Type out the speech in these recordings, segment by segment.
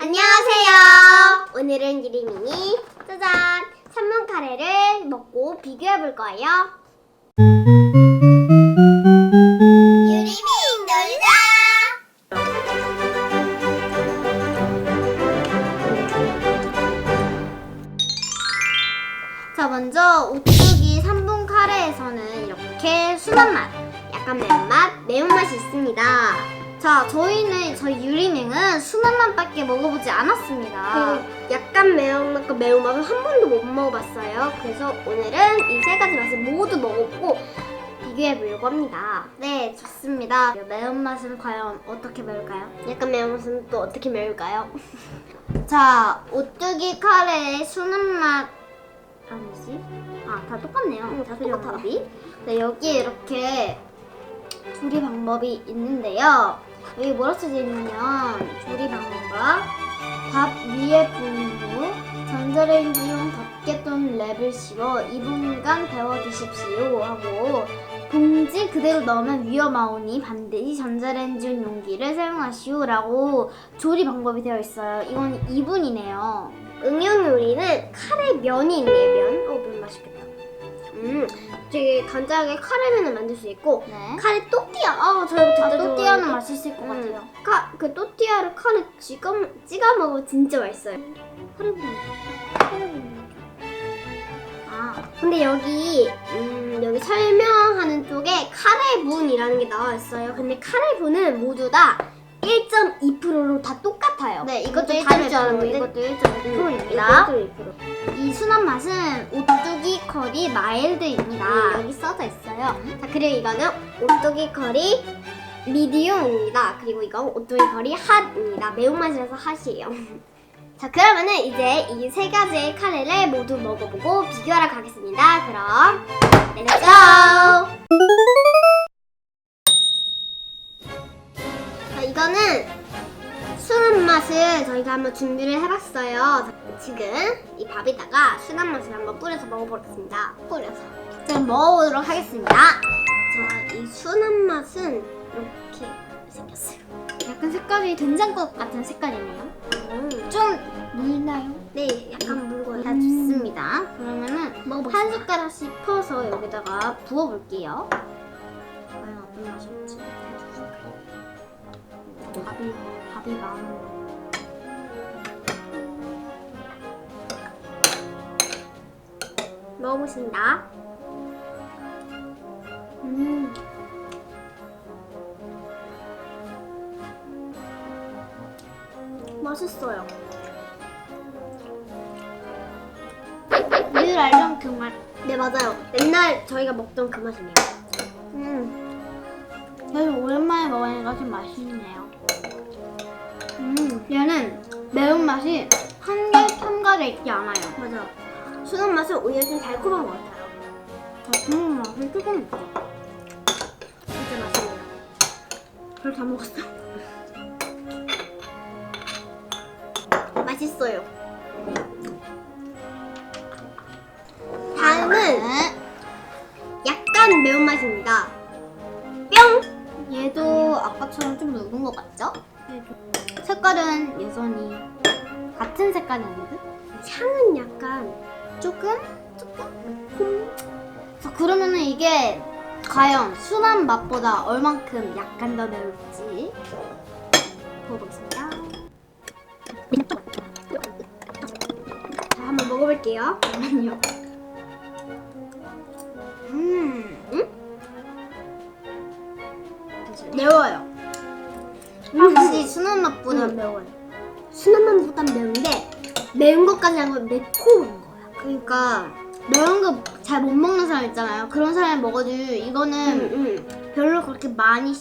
안녕하세요. 오늘은 유리민이 짜잔 3분 카레를 먹고 비교해 볼 거예요. 유리민 놀자. 자 먼저 오뚜기 3분 카레에서는 이렇게 순한 맛, 약간 매운맛, 매운맛이 있습니다. 자 저희는 저희 유리맹은 순한 맛밖에 먹어보지 않았습니다. 그 약간 매운맛과 매운맛을 한 번도 못 먹어봤어요. 그래서 오늘은 이 세 가지 맛을 모두 먹어보고 비교해 보려고 합니다. 네, 좋습니다. 매운맛은 과연 어떻게 매울까요? 약간 매운맛은 또 어떻게 매울까요? 자, 오뚜기 카레의 순한 맛 아니지? 아, 다 똑같네요. 다 똑같아. 네, 여기에 이렇게 조리 방법이 있는데요. 여기 뭐라 써져 있냐면 조리 방법과 밥 위에 후 전자레인지용 덮개 또는 랩을 씌워 2분간 데워주십시오 하고 봉지 그대로 넣으면 위험하오니 반드시 전자레인지용 용기를 사용하시오라고 조리 방법이 되어 있어요. 이건 2분이네요. 응용 요리는 카레 면이 있네요. 면. 어, 면 맛있겠다. 음, 되게 간단하게 카레면을 만들 수 있고 네. 카레 또띠아. 아, 저 이거 아, 진짜 또띠아는 좋아해요. 맛있을 것 음. 같아요. 카, 그 또띠아를 카레 찍어, 찍어 먹으면 진짜 맛있어요. 카레분. 카레분. 아, 근데 여기, 음, 여기 설명하는 쪽에 카레분이라는 게 나와 있어요. 근데 카레분은 모두 다 1.2%로 다 네, 이것도 좀 다를 줄 1.1%, 알았는데. 이것도 1.1%입니다. 이것도 1%. 이 순한 맛은 오뚜기 커리 마일드입니다. 음, 여기 써져 있어요. 자, 그리고 이거는 오뚜기 커리 미디움입니다. 그리고 이건 오뚜기 커리 핫입니다. 매운맛이라서 핫이에요. 자, 그러면은 이제 이 세 가지의 카레를 모두 먹어보고 비교하러 가겠습니다. 그럼, 렛츠고! 자, 이거는 순한 맛을 저희가 한번 준비를 해봤어요. 자, 지금 이 밥에다가 순한 맛을 한번 뿌려서 먹어보겠습니다. 뿌려서. 그럼 먹어보도록 하겠습니다. 자, 이 순한 맛은 이렇게 생겼어요. 약간 색깔이 된장국 같은 색깔이네요. 음. 좀 묽나요? 네, 약간 묽어요. 다 좋습니다. 그러면은 먹어봅시다. 한 숟가락씩 퍼서 여기다가 부어볼게요. 과연 어떤 맛일지. 밥이 밥이 많은. 먹어보신다. 음. 맛있어요. 늘 알던 그 맛. 네, 맞아요. 맨날 저희가 먹던 그 맛이네요. 음. 오랜만에 먹으니까 좀 맛있네요. 음. 얘는 매운맛이 한 개 첨가되어 있지 않아요. 맞아. 순한 맛은 오히려 좀 달콤한 것 같아요. 음, 맛이 조금 있어. 진짜 맛있네요. 그걸 다 먹었어? 맛있어요. 다음은 약간 매운맛입니다. 뿅! 얘도 아까처럼 좀 묽은 것 같죠? 색깔은 여전히 같은 색깔이었는데? 향은 약간 조금? 조금? 자, 그러면은 이게 과연 순한 맛보다 얼만큼 약간 더 매울지 먹어보겠습니다. 자, 한번 먹어볼게요. 잠깐만요. 매워요. 확실히 순한 맛보다 음. 매워요. 순한 맛보단 매운데 매운 것까지 하면 매콤한 거야. 그러니까 매운 거 잘 못 먹는 사람 있잖아요. 그런 사람이 먹어도 이거는 음. 별로 그렇게 많이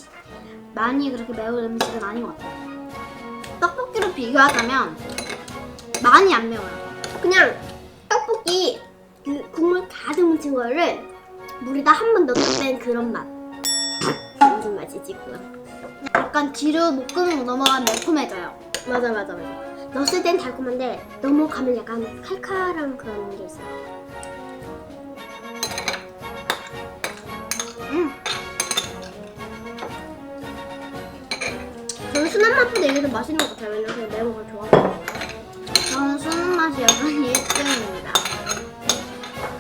많이 그렇게 매운 음식은 아닌 것 같아요. 떡볶이로 비교하자면 많이 안 매워요. 그냥 떡볶이 그 국물 가득 묻힌 거를 물에다 한번땐 그런 맛. 무슨 맛이지 그건? 약간 뒤로 목금으로 넘어가면 매콤해져요. 맞아 맞아 맞아. 넣었을 땐 달콤한데 넘어가면 약간 칼칼한 그런 게 있어요. 음, 저는 순한 맛보다 이게 더 맛있는 것 같아요. 왜냐면 제가 매운 걸 좋아해요. 맛이 여전히 1등입니다.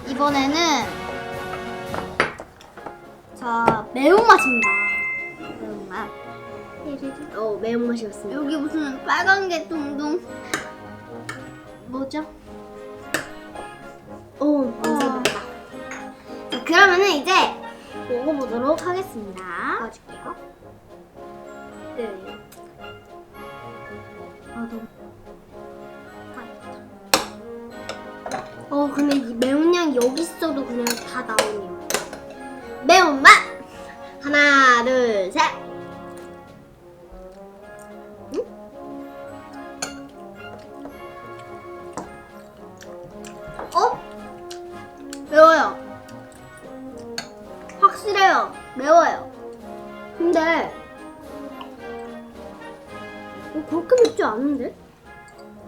이번에는 자 매운맛입니다. 매운맛. 어 매운맛이었습니다. 여기 무슨 빨간 게 둥둥 뭐죠? 오 어. 감사합니다. 자 그러면은 이제 먹어보도록 하겠습니다. 도와줄게요. 네. 아 너무 어 근데 이 매운 향 여기 있어도 그냥 다 나오네요. 근데 어, 그렇게 맵지 않은데?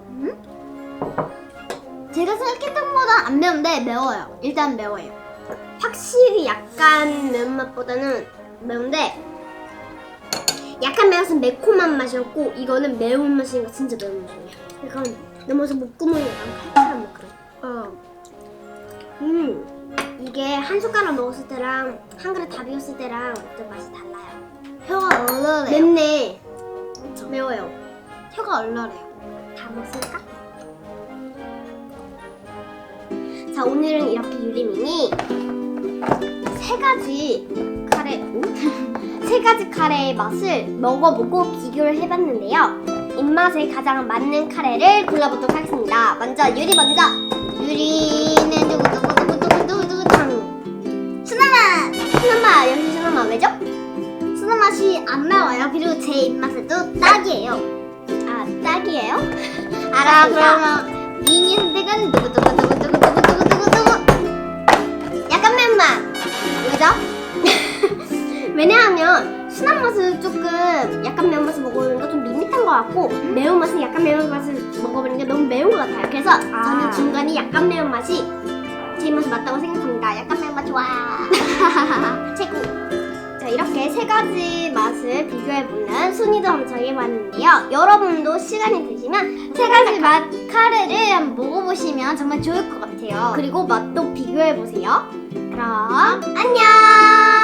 음? 제가 생각했던 것보다 안 매운데 매워요. 일단 매워요. 확실히 약간 매운맛보다는 매운데 약간 매워서 매콤한 맛이었고 이거는 매운맛이니까 진짜 매운맛이에요. 약간 넘어서 목구멍이 약간 칼칼한 막 그래. 어. 음 이게 한 숟가락 먹었을 때랑 한 그릇 다 비웠을 때랑 좀 맛이 달라요. 혀가 얼얼해요. 맵네. 매워요. 혀가 얼얼해요. 다 먹었을까? 자 오늘은 이렇게 유리민이 세 가지 카레 오? 세 가지 카레의 맛을 먹어보고 비교를 해봤는데요. 입맛에 가장 맞는 카레를 골라보도록 하겠습니다. 먼저 유리 먼저. 유리는 두구두구두구두구두구두구탕. 순한맛. 순한맛 역시 순한맛 왜죠? 안 매워요. 그리고 제 입맛에도 딱이에요. 아 딱이에요? 자 알았습니다. 그러면 미니 선택은 두구두구두구두구두구두구두구 약간 매운맛 왜죠? 왜냐하면 순한 맛은 조금 약간 매운맛을 먹어보니까 좀 밋밋한 것 같고 매운맛은 약간 매운맛을 먹어보니까 너무 매운 것 같아요 그래서 저는 중간에 약간 매운맛이 제 입맛에 맞다고 생각합니다 약간 매운맛 좋아 최고 자 이렇게 세 가지 맛을 비교해보는 순위도 한번 정해봤는데요. 여러분도 시간이 되시면 세 가지 맛 카레를 한번 먹어보시면 정말 좋을 것 같아요. 그리고 맛도 비교해보세요. 그럼 안녕